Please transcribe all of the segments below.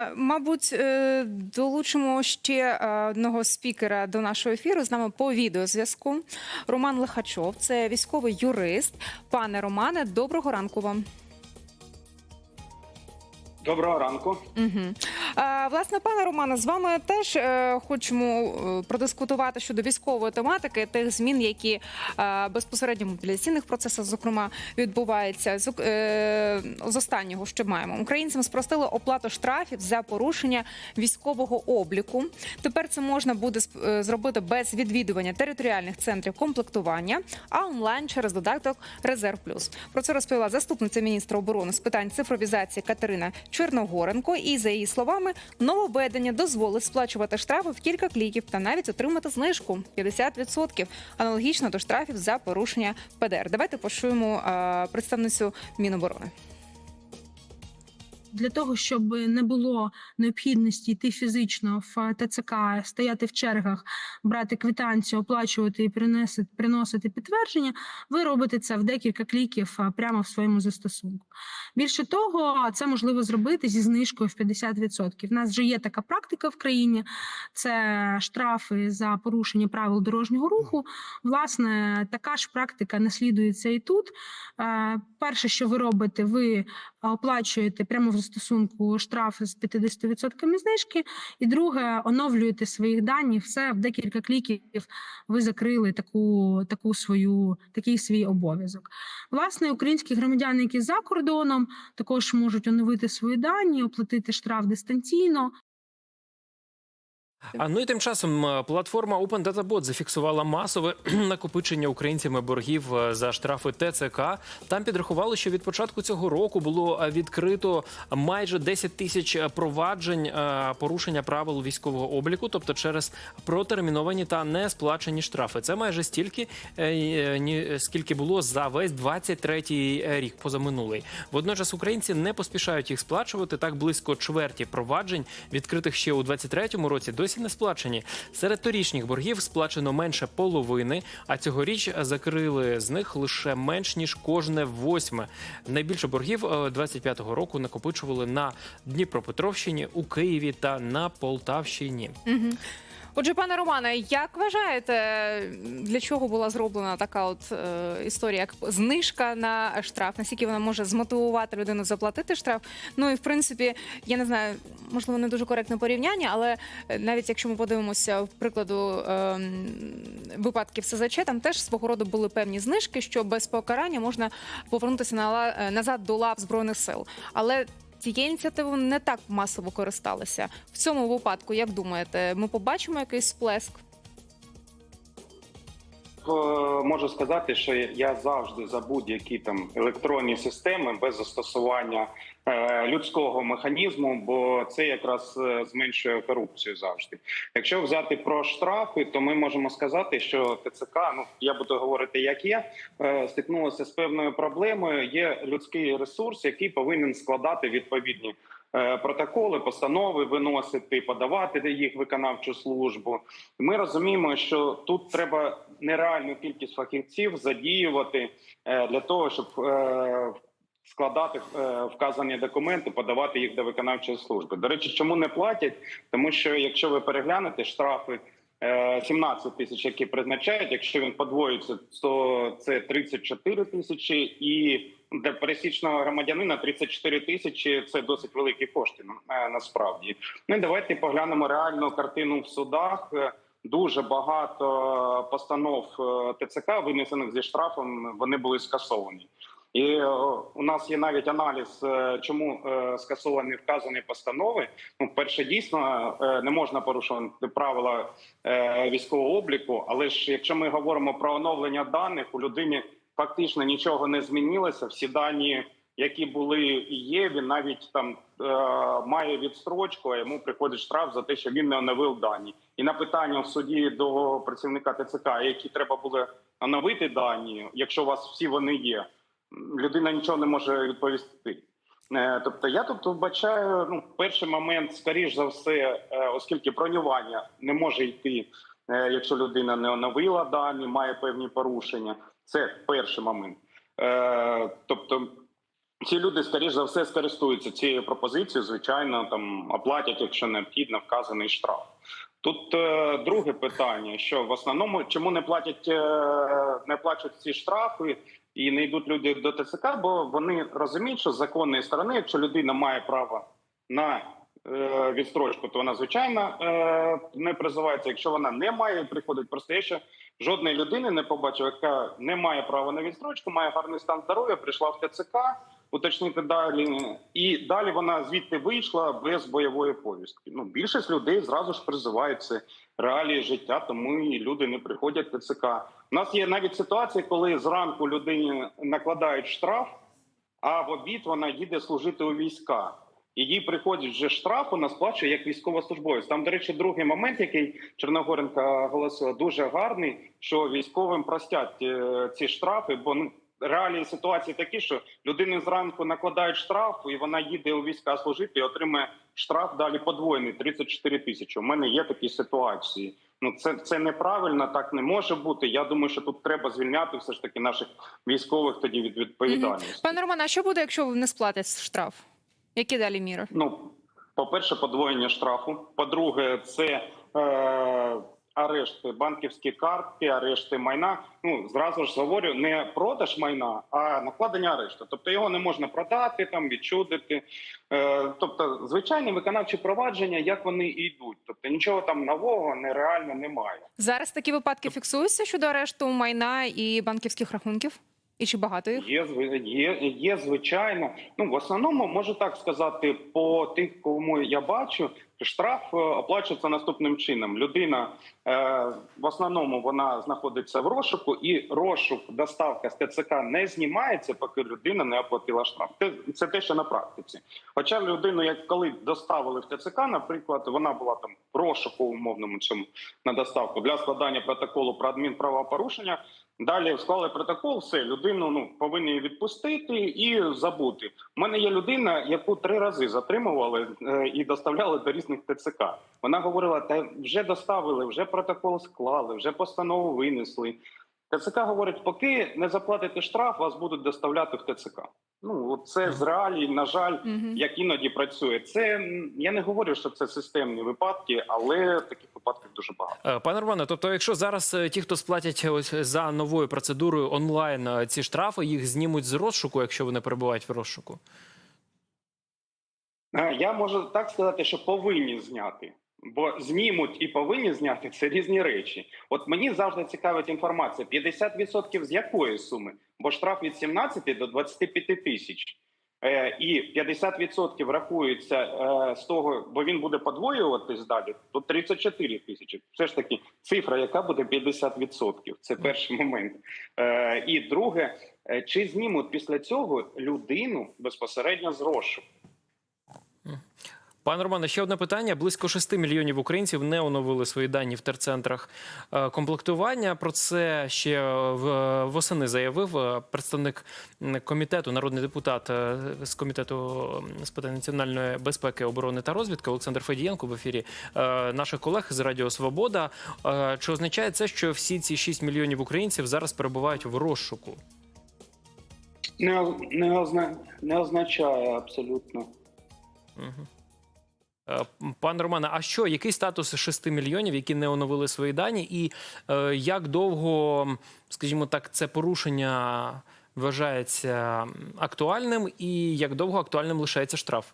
Е, Мабуть, е, долучимо ще е, одного спікера до нашого ефіру з нами по відеозв'язку. Роман Лихачов, це військовий юрист. Пане Романе, доброго ранку вам. Доброго ранку. Угу. Е, власне, пане Романе, з вами теж е, хочемо е, продискутувати щодо військової тематики, тих змін, які е, безпосередньо в мобілізаційних процесах, зокрема, відбуваються. З, е, з останнього, що маємо, українцям спростили оплату штрафів за порушення військового обліку. Тепер це можна буде е, зробити без відвідування територіальних центрів комплектування, а онлайн через додаток Резерв Плюс. Про це розповіла заступниця міністра оборони з питань цифровізації Катерина Чорногоренко. І за її словами, нововведення дозволить сплачувати штрафи в кілька кліків та навіть отримати знижку 50%, аналогічно до штрафів за порушення ПДР. Давайте почуємо представницю Міноборони. Для того, щоб не було необхідності йти фізично в ТЦК, стояти в чергах, брати квитанцію, оплачувати і приносити, приносити підтвердження, ви робите це в декілька кліків прямо в своєму застосунку. Більше того, це можливо зробити зі знижкою в 50%. У нас вже є така практика в країні: це штрафи за порушення правил дорожнього руху. Власне, така ж практика наслідується і тут. Е, Перше, що ви робите, ви оплачуєте прямо в застосунку штраф з 50% знижки. І друге, оновлюєте своїх дані. Все в декілька кліків ви закрили таку, таку свою, такий свій обов'язок. Власне, українські громадяни, які за кордоном, також можуть оновити свої дані, оплатити штраф дистанційно. А ну і тим часом е, платформа Open Data Bot зафіксувала масове накопичення українцями боргів е, за штрафи ТЦК. Там підрахували, що від початку цього року було е, відкрито майже 10 тисяч проваджень порушення правил військового обліку, тобто через протерміновані та не сплачені штрафи. Це майже стільки, скільки було за весь 23-й рік, позаминулий. Водночас українці не поспішають їх сплачувати. Так близько чверті проваджень, відкритих ще у 23-му році, досі не сплачені. Серед торічніх боргів сплачено менше половини, а цьогоріч закрили з них лише менш ніж кожне восьме. Найбільше боргів е, 25-го року накопичували на Дніпропетровщині, у Києві та на Полтавщині. Отже, пане Романе, як вважаєте, для чого була зроблена така от е, історія, як знижка на штраф? Наскільки вона може змотивувати людину заплатити штраф? Ну і в принципі, я не знаю, можливо, не дуже коректне порівняння, але е, навіть якщо ми подивимося в прикладу е, випадків СЗЧ, там теж свого роду були певні знижки, що без покарання можна повернутися на е, назад до лав збройних сил. Але Цією ініціативою не так масово користалися. В цьому випадку, як думаєте, ми побачимо якийсь сплеск? Е, Можу сказати, що я завжди за будь-які там електронні системи без застосування людського механізму, бо це якраз е, зменшує корупцію завжди. Якщо взяти про штрафи, то ми можемо сказати, що ТЦК, ну я буду говорити, як є, е, стикнулося з певною проблемою. Є людський ресурс, який повинен складати відповідні. е, Протоколи, постанови виносити, подавати їх виконавчу службу. Ми розуміємо, що тут треба нереальну кількість фахівців задіювати е, для того, щоб е, складати е, вказані документи, подавати їх до виконавчої служби. До речі, чому не платять? Тому що якщо ви переглянете штрафи. е, 17 тисяч, які призначають. Якщо він подвоюється, то це 34 тисячі, і для пересічного громадянина 34 тисячі це досить великі кошти. е, Насправді, ну давайте поглянемо реальну картину в судах. Е, Дуже багато постанов е, ТЦК, винесених зі штрафом, вони були скасовані. І е, у нас є навіть аналіз, е, чому е, скасовані вказані постанови. Ну, перше, дійсно не можна порушувати правила військового обліку. Але ж якщо ми говоримо про оновлення даних, у людині фактично нічого не змінилося. Всі дані, які були і є, він навіть там має відстрочку, а йому приходить штраф за те, що він не оновив дані. І на питання в суді до працівника ТЦК, які треба було оновити дані, якщо у вас всі вони є, людина нічого не може відповісти. Е, Тобто я тут вбачаю ну, перший момент, скоріш за все, е, оскільки бронювання не може йти, е, якщо людина не оновила дані, має певні порушення. Це перший момент. Тобто ці люди, скоріш за все, скористуються цією пропозицією. Звичайно, там оплатять, якщо необхідно, вказаний штраф. Тут е, друге питання: що в основному чому не платять е, не платять ці штрафи і не йдуть люди до ТЦК, бо вони розуміють, що з законної сторони, якщо людина має право на е, відстрочку, то вона звичайно е, не призивається. Якщо вона не має, приходить просто я ще жодної людини не побачив, яка не має права на відстрочку, має гарний стан здоров'я, прийшла в ТЦК. Уточнити далі, і далі вона звідти вийшла без бойової повістки. Ну більшість людей зразу ж призивають це реалії життя, тому і люди не приходять в ТЦК. У нас є навіть ситуації, коли зранку людині накладають штраф, а в обід вона їде служити у війська. І їй приходить вже штраф, вона сплачує як військовослужбовець. Там, до речі, другий момент, який Чорногоренка оголосила, дуже гарний, що військовим простять е, ці штрафи, бо ну. Реалії ситуації такі, що людини зранку накладають штраф, і вона їде у війська служити і отримає штраф далі подвоєний 34 тисячі. У мене є такі ситуації. Ну це це неправильно, так не може бути. Я думаю, що тут треба звільняти все ж таки наших військових тоді від відповідальності. Пане Романе, а що буде, якщо не сплатять штраф? Які далі міри? Ну, по-перше, подвоєння штрафу. По-друге, це е, арешти банківські картки, арешти майна. Ну зразу ж говорю, не продаж майна, а накладення арешту. Тобто його не можна продати, там відчудити. Е, тобто, звичайні виконавчі провадження, як вони і йдуть. Тобто нічого там нового нереально немає. Зараз такі випадки фіксуються щодо арешту майна і банківських рахунків? І чи багато їх? Є, є, є звичайно. Ну в основному можу так сказати, по тих, кому я бачу, штраф е, оплачується наступним чином. Людина е, в основному вона знаходиться в розшуку, і розшук доставка з ТЦК не знімається, поки людина не оплатила штраф. Це, те, що на практиці. Хоча людину, як коли доставили в ТЦК, наприклад, вона була там в розшуку умовному цьому на доставку для складання протоколу про адмінправопорушення. Далі склали протокол, все людину ну повинні відпустити і забути. У мене є людина, яку три рази затримували е, і доставляли до різних ТЦК. Вона говорила: та вже доставили, вже протокол склали, вже постанову винесли. ТЦК говорить, поки не заплатите штраф, вас будуть доставляти в ТЦК. Ну це з реалій, на жаль, як іноді працює. Це я не говорю, що це системні випадки, але таких випадків дуже багато. Е, Пане Романе, тобто, якщо зараз е, ті, хто сплатять ось за новою процедурою онлайн е, ці штрафи, їх знімуть з розшуку, якщо вони перебувають в розшуку. Е, Я можу так сказати, що повинні зняти. Бо знімуть і повинні зняти це різні речі. От мені завжди цікавить інформація: 50% з якої суми? Бо штраф від 17 до 25 тисяч. Е, і 50% рахується е, з того, бо він буде подвоюватись далі, то 34 тисячі. Все ж таки цифра, яка буде 50%. Це перший момент. І друге, чи знімуть після цього людину безпосередньо з розшуку? Пане Романе, ще одне питання: близько 6 мільйонів українців не оновили свої дані в терцентрах е, комплектування. Про це ще восени заявив е, представник комітету, народний депутат е, з комітету з питань національної безпеки, оборони та розвідки Олександр Федієнко в ефірі наших колег з Радіо Свобода. Чи означає це, що всі ці 6 мільйонів українців зараз перебувають в розшуку? Не, не, не означає абсолютно. Мгм. Е, Пане Романе, а що, який статус 6 мільйонів, які не оновили свої дані, і е, як довго, скажімо так, це порушення вважається актуальним, і як довго актуальним лишається штраф?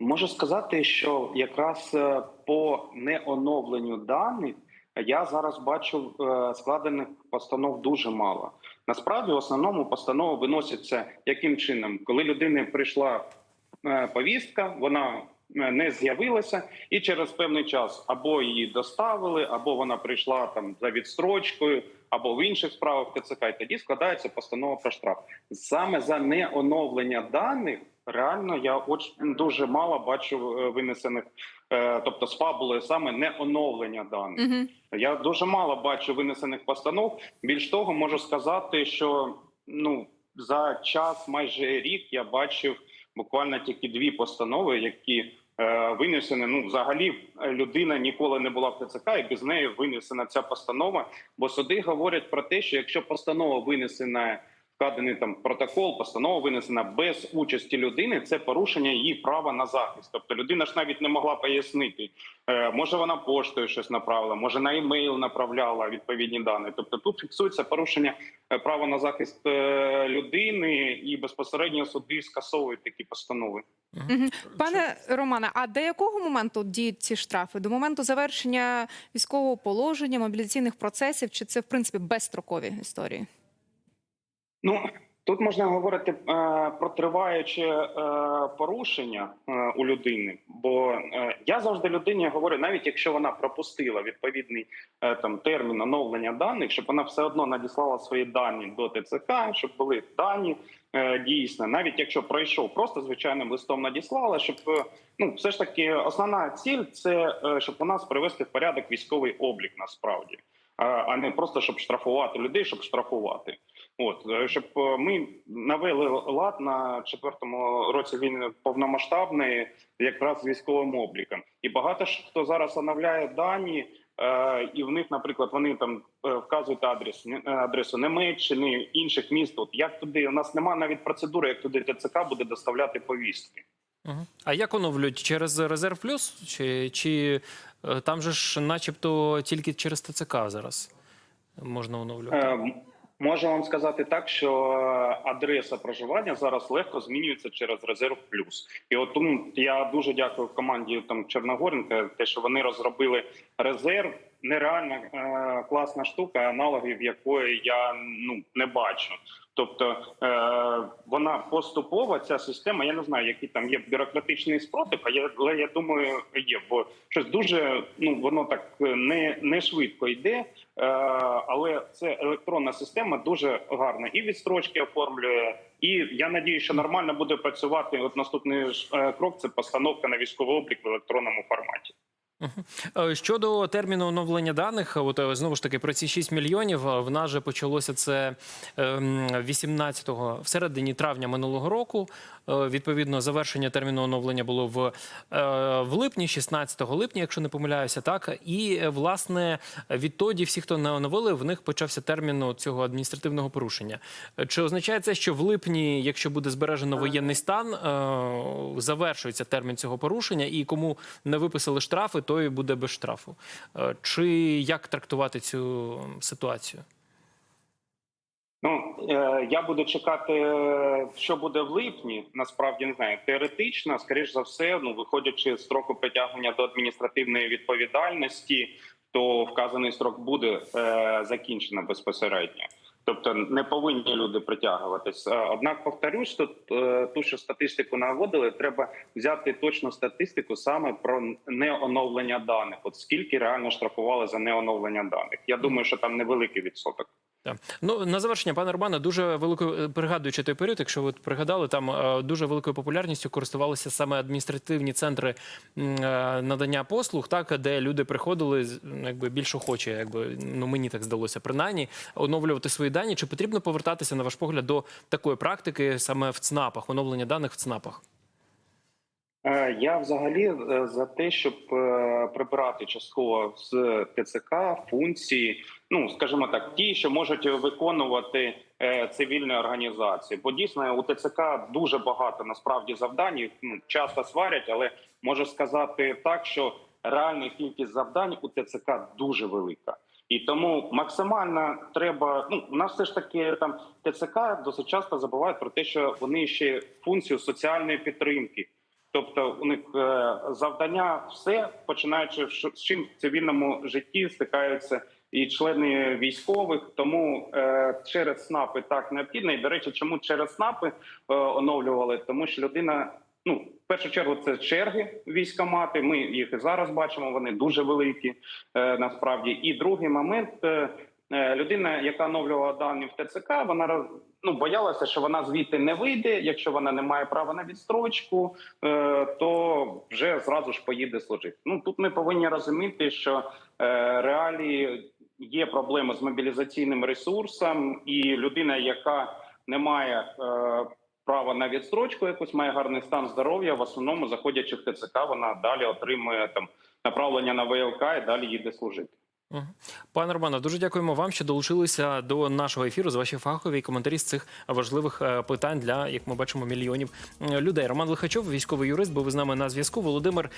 Можу сказати, що якраз е, по неоновленню даних я зараз бачу е, складених постанов дуже мало. Насправді, в основному постанови виносяться яким чином, коли людини прийшла повістка, вона е, не з'явилася, і через певний час або її доставили, або вона прийшла там за відстрочкою, або в інших справах ТЦК, і тоді складається постанова про штраф. Саме за неоновлення даних реально я оч дуже мало бачу е, винесених, е, тобто з фабулою саме не оновлення даних. Угу. Я дуже мало бачу винесених постанов. Більш того, можу сказати, що ну за час майже рік я бачив буквально тільки дві постанови, які е, винесені. Ну, взагалі, людина ніколи не була в ТЦК, і без неї винесена ця постанова. Бо суди говорять про те, що якщо постанова винесена вкладений там протокол, постанова винесена без участі людини. Це порушення її права на захист. Тобто людина ж навіть не могла пояснити. Е, може вона поштою щось направила, може на емейл направляла відповідні дані. Тобто тут фіксується порушення е, права на захист е, людини, і безпосередньо суди скасовують такі постанови. Пане Романе, а до якого моменту діють ці штрафи? До моменту завершення військового положення, мобілізаційних процесів, чи це в принципі безстрокові історії? Ну тут можна говорити е, про триваюче е, порушення е, у людини. Бо е, я завжди людині говорю, навіть якщо вона пропустила відповідний е, там термін оновлення даних, щоб вона все одно надіслала свої дані до ТЦК, щоб були дані е, дійсно, навіть якщо пройшов, просто звичайним листом надіслала, щоб е, ну все ж таки основна ціль це е, щоб у нас привести в порядок військовий облік насправді, а- а не просто щоб штрафувати людей, щоб штрафувати. От е, щоб е, ми навели лад на четвертому році війни повномасштабної, якраз з військовим обліком, і багато ж хто зараз оновляє дані, е, і в них, наприклад, вони там е, вказують адрес адресу Німеччини, інших міст. От як туди у нас немає навіть процедури, як туди ТЦК буде доставляти повістки. А як оновлюють через резерв плюс? Чи, чи там же ж, начебто, тільки через ТЦК зараз можна оновлювати? Е, Можу вам сказати так, що е, адреса проживання зараз легко змінюється через резерв плюс. І от тому я дуже дякую команді там Чорногоренка, те, що вони розробили резерв. Нереально е, класна штука, аналогів якої я ну не бачу. Тобто е, вона поступово ця система. Я не знаю, який там є бюрократичний спротив, а я, але я думаю, є, бо щось дуже ну воно так е, не, не швидко йде. Е, але це електронна система дуже гарна і відстрочки оформлює. І я надію, що нормально буде працювати. От наступний е, крок це постановка на військовий облік в електронному форматі. Е, Щодо терміну оновлення даних, от е, знову ж таки про ці 6 мільйонів. е, В нас же почалося це ем, 18-го, в середині травня минулого року. Е, Відповідно, завершення терміну оновлення було в, е, в липні, 16 липня, якщо не помиляюся, так і е, власне відтоді всі, хто не оновили, в них почався термін цього адміністративного порушення. Е, Чи означає це, що в липні, якщо буде збережено воєнний стан, е, завершується термін цього порушення, і кому не виписали штрафи, той буде без штрафу? Е, Чи як трактувати цю ситуацію? Ну е, я буду чекати, що буде в липні. Насправді не знаю. Теоретично, скоріш за все, ну виходячи з строку притягнення до адміністративної відповідальності, то вказаний строк буде е, закінчено безпосередньо. Тобто не повинні люди притягуватись. Однак, повторюсь, тут е, ту, що статистику наводили, треба взяти точну статистику саме про неоновлення даних. От скільки реально штрафували за неоновлення даних? Я думаю, що там невеликий відсоток. Ну на завершення, пане Романе, дуже великою е, пригадуючи той період, якщо ви пригадали, там е, дуже великою популярністю користувалися саме адміністративні центри е, надання послуг, так де люди приходили якби більш охоче, якби ну мені так здалося, принаймні оновлювати свої дані. Чи потрібно повертатися на ваш погляд до такої практики саме в ЦНАПах, оновлення даних в ЦНАПах? Е, Я взагалі е, за те, щоб е, прибирати частково з ТЦК функції, ну скажімо так, ті, що можуть виконувати цивільні організації. Бо дійсно у ТЦК дуже багато насправді завдань. Ну часто сварять, але можу сказати так, що реальна кількість завдань у ТЦК дуже велика. І тому максимально треба. Ну у нас все ж таки там ТЦК досить часто забувають про те, що вони ще функцію соціальної підтримки. Тобто у них е, завдання все починаючи з чим в цивільному житті стикаються і члени військових. Тому е, через СНАПи так необхідно. І до речі, чому через СНАПи е, оновлювали? Тому що людина. Ну, в першу чергу, це черги військомати. Ми їх і зараз бачимо. Вони дуже великі насправді. І другий момент. Е, Людина, яка оновлювала дані в ТЦК, вона ну боялася, що вона звідти не вийде. Якщо вона не має права на відстрочку, е, то вже зразу ж поїде служити. Ну тут ми повинні розуміти, що е, реалії є проблеми з мобілізаційним ресурсом, і людина, яка не має права на відстрочку, якось має гарний стан здоров'я. В основному, заходячи в ТЦК, вона далі отримує там направлення на ВЛК і далі їде служити. Пане Романе, дуже дякуємо вам, що долучилися до нашого ефіру з ваші фахові коментарі з цих важливих е, питань для, як ми бачимо, мільйонів людей. Роман Лихачов, військовий юрист, був з нами на зв'язку. Володимир